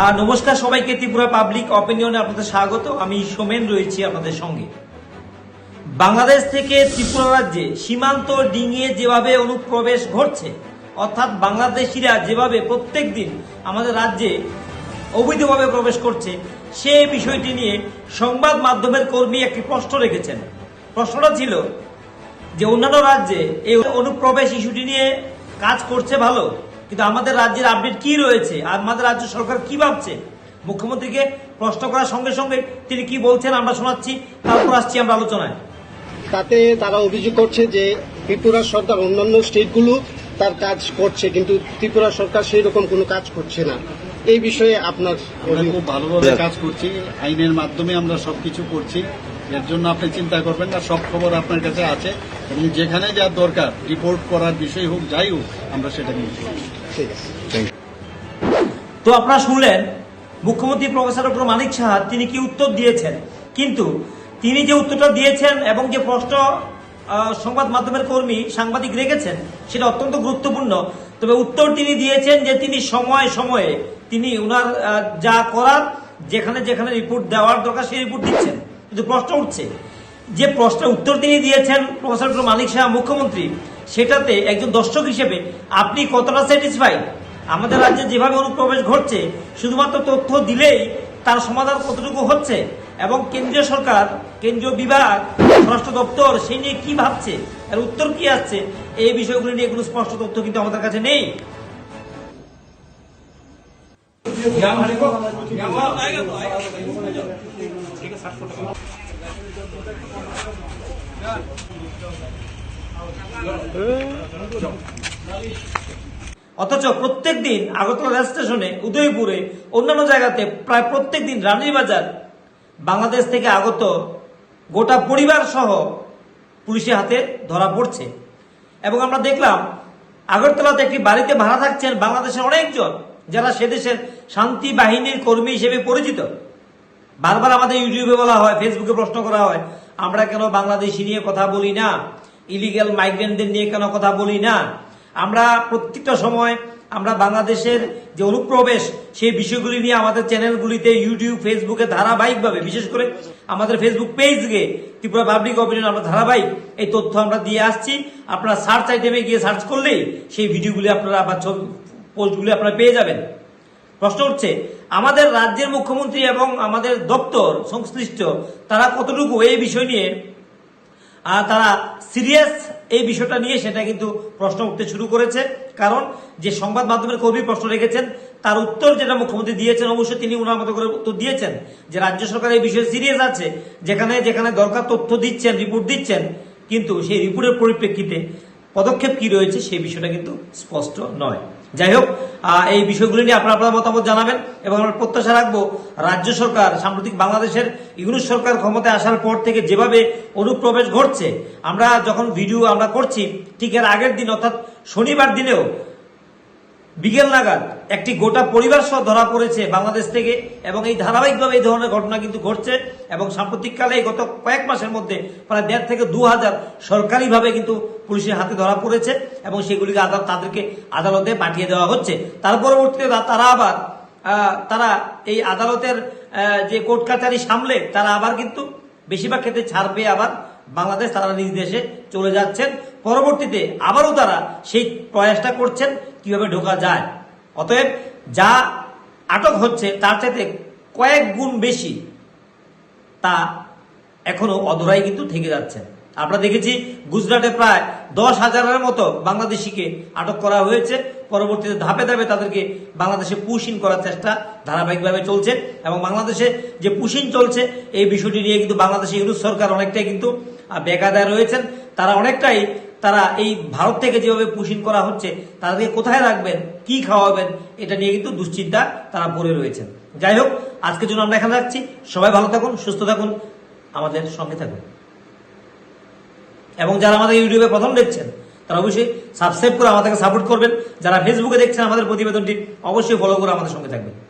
নমস্কার সবাইকে, ত্রিপুরা পাবলিক অপিনিয়নে আপনাদের স্বাগত। আমি সোমেন রয়েছি আপনাদের সঙ্গে। বাংলাদেশ থেকে ত্রিপুরা রাজ্যে সীমান্ত ডিঙিয়ে যেভাবে অনুপ্রবেশ ঘটছে, অর্থাৎ বাংলাদেশিরা যেভাবে প্রত্যেক দিন আমাদের রাজ্যে অবৈধভাবে প্রবেশ করছে, সে বিষয়টি নিয়ে সংবাদ মাধ্যমের কর্মী একটি প্রশ্ন রেখেছেন। প্রশ্নটা ছিল যে অন্যান্য রাজ্যে এই অনুপ্রবেশ ইস্যুটি নিয়ে কাজ করছে ভালো? কিন্তু আমাদের রাজ্যের আপডেট কি রয়েছে? আর আমাদের রাজ্য সরকার কি ভাবছে? মুখ্যমন্ত্রীকে প্রশ্ন করার সঙ্গে সঙ্গে তিনি কি বলছেন আমরা শোনাচ্ছি তারপর আসছি আমরা আলোচনায়। তাতে তারা অভিযোগ করছে যে ত্রিপুরা সরকার অন্যান্য স্টেটগুলো তার কাজ করছে কিন্তু ত্রিপুরা সরকার সেই রকম কোনো কাজ করছে না। এই বিষয়ে আপনার আমরা খুব ভালোভাবে কাজ করছি আইনের মাধ্যমে আমরা সবকিছু করছি। এর জন্য আপনি চিন্তা করবেন না সব খবর আপনার কাছে আছে। এবং যেখানে যা দরকার রিপোর্ট করার বিষয় হোক যাই হোক আমরা সেটা নিচ্ছি তো আপনারা শুনলেন মুখ্যমন্ত্রী প্রফেসর ডক্টর মানিক সাহা তিনি কি উত্তর দিয়েছেন? কিন্তু তিনি যে উত্তরটা দিয়েছেন এবং যে প্রশ্ন সংবাদ মাধ্যমের কর্মী সাংবাদিক রেখেছেন সেটা অত্যন্ত গুরুত্বপূর্ণ। তবে উত্তর তিনি দিয়েছেন যে তিনি সময় সময়ে তিনি আহ, যা করার যেখানে যেখানে রিপোর্ট দেওয়ার দরকার সেই রিপোর্ট দিচ্ছেন। কিন্তু প্রশ্ন উঠছে যে প্রশ্নের উত্তর তিনি দিয়েছেন প্রফেসর মালিক সাহা মুখ্যমন্ত্রী, সেটাতে একজন দর্শক হিসেবে আপনি কতটা স্যাটিসফাইড আমাদের রাজ্যে যেভাবে অনুপ্রবেশ ঘটছে, শুধুমাত্র তথ্য দিলেই তার সমাধান কতটুকু হচ্ছে? এবং কেন্দ্রীয় সরকার, কেন্দ্রীয় বিভাগ, স্বরাষ্ট্র দপ্তর, সেই নিয়ে কি ভাবছে? আর উত্তর কি আসছে? এই বিষয়গুলো নিয়ে কোনো স্পষ্ট তথ্য কিন্তু আমাদের কাছে নেই। অথচ প্রত্যেক দিন আগরতলা রেল স্টেশনে উদয়পুরে অন্যান্য জায়গাতে প্রায় প্রত্যেক দিন রানীর বাজার। বাংলাদেশ থেকে আগত গোটা পরিবার সহ পুলিশের হাতে ধরা পড়ছে। এবং আমরা দেখলাম, আগরতলাতে একটি বাড়িতে ভাড়া থাকছেন বাংলাদেশের অনেকজন, যারা সে দেশের শান্তি বাহিনীর কর্মী হিসেবে পরিচিত। বারবার আমাদের ইউটিউবে বলা হয়, ফেসবুকে প্রশ্ন করা হয়, আমরা কেন বাংলাদেশি নিয়ে কথা বলি না? ইলিগাল মাইগ্রেন্টদের নিয়ে কেন কথা বলি না? আমরা প্রত্যেকটা সময় আমরা বাংলাদেশের যে অনুপ্রবেশ, সেই বিষয়গুলি নিয়ে আমাদের চ্যানেলগুলিতে ইউটিউব, ফেসবুকে ধারাবাহিকভাবে, বিশেষ করে আমাদের ফেসবুক পেজকে ত্রিপুরা পাবলিক অপিনিয়ন আমরা ধারাবাহিক এই তথ্য আমরা দিয়ে আসছি। আপনারা সার্চ আইটেমে গিয়ে সার্চ করলেই সেই ভিডিওগুলি আপনারা বা ছবি, পোস্টগুলি আপনারা পেয়ে যাবেন। প্রশ্ন উঠছে আমাদের রাজ্যের মুখ্যমন্ত্রী এবং আমাদের দপ্তর, সংশ্লিষ্ট, তারা কতটুকু এই বিষয় নিয়ে তারা সিরিয়াস এই বিষয়টা নিয়ে সেটা কিন্তু প্রশ্ন উঠতে শুরু করেছে। কারণ যে সংবাদ মাধ্যমের কর্মী প্রশ্ন রেখেছেন, তার উত্তর যেটা মুখ্যমন্ত্রী দিয়েছেন, অবশ্যই তিনি ওনার মতো করে উত্তর দিয়েছেন যে রাজ্য সরকার এই বিষয়ে সিরিয়াস আছে, যেখানে যেখানে দরকার তথ্য দিচ্ছেন, রিপোর্ট দিচ্ছেন, কিন্তু সেই রিপোর্টের পরিপ্রেক্ষিতে পদক্ষেপ কি রয়েছে, সেই বিষয়টা কিন্তু স্পষ্ট নয়। যাই হোক এই বিষয়গুলি নিয়ে আপনার আপনার মতামত জানাবেন এবং আমরা প্রত্যাশা রাখব রাজ্য সরকার, সাম্প্রতিক বাংলাদেশের ইউনুস সরকার ক্ষমতায় আসার পর থেকে যেভাবে অনুপ্রবেশ ঘটছে, আমরা যখন ভিডিও আমরা করছি, ঠিক এর আগের দিন, অর্থাৎ শনিবার দিনেও বিকেল নাগাদ একটি গোটা পরিবার সহ ধরা পড়েছে বাংলাদেশ থেকে এবং এই ধারাবাহিকভাবে এই ধরনের ঘটনা কিন্তু ঘটছে এবং সাম্প্রতিককালে গত কয়েক মাসের মধ্যে প্রায় দেড় থেকে দু হাজার সরকারিভাবে কিন্তু পুলিশের হাতে ধরা পড়েছে এবং সেগুলিকে আদালত তাদেরকে আদালতে পাঠিয়ে দেওয়া হচ্ছে। তার পরবর্তীতে তারা আবার তারা এই আদালতের যে কোর্ট কাচারি সামলে তারা আবার কিন্তু বেশিরভাগ ক্ষেত্রে ছাড় পেয়ে আবার বাংলাদেশ তারা নিজ দেশে চলে যাচ্ছেন। পরবর্তীতে আবারও তারা সেই প্রয়াসটা করছেন কীভাবে ঢোকা যায়। অতএব যা আটক হচ্ছে তার চাইতে কয়েক গুণ বেশি তা এখনও অধরাই কিন্তু থেকে যাচ্ছে। আমরা দেখেছি গুজরাটে প্রায় দশ হাজারের মতো বাংলাদেশিকে আটক করা হয়েছে। পরবর্তীতে ধাপে ধাপে তাদেরকে বাংলাদেশে পুশিন করার চেষ্টা ধারাবাহিকভাবে চলছে এবং বাংলাদেশে যে পুশিন চলছে এই বিষয়টি নিয়ে কিন্তু বাংলাদেশে ইউনুস সরকার অনেকটাই কিন্তু আহ, বেকায়দায় রয়েছেন। তারা অনেকটাই তারা এই ভারত থেকে যেভাবে পুশিন করা হচ্ছে, তাদেরকে কোথায় রাখবেন, কি খাওয়াবেন, এটা নিয়ে কিন্তু দুশ্চিন্তা তারা পড়ে রয়েছেন। যাই হোক, আজকের জন্য আমরা এখানে রাখছি। সবাই ভালো থাকুন, সুস্থ থাকুন, আমাদের সঙ্গে থাকুন। এবং যারা আমাদের ইউটিউবে প্রথম দেখছেন, তারা অবশ্যই সাবস্ক্রাইব করে আমাদেরকে সাপোর্ট করবেন। যারা ফেসবুকে দেখছেন আমাদের প্রতিবেদনটি, অবশ্যই ফলো করে আমাদের সঙ্গে থাকবেন।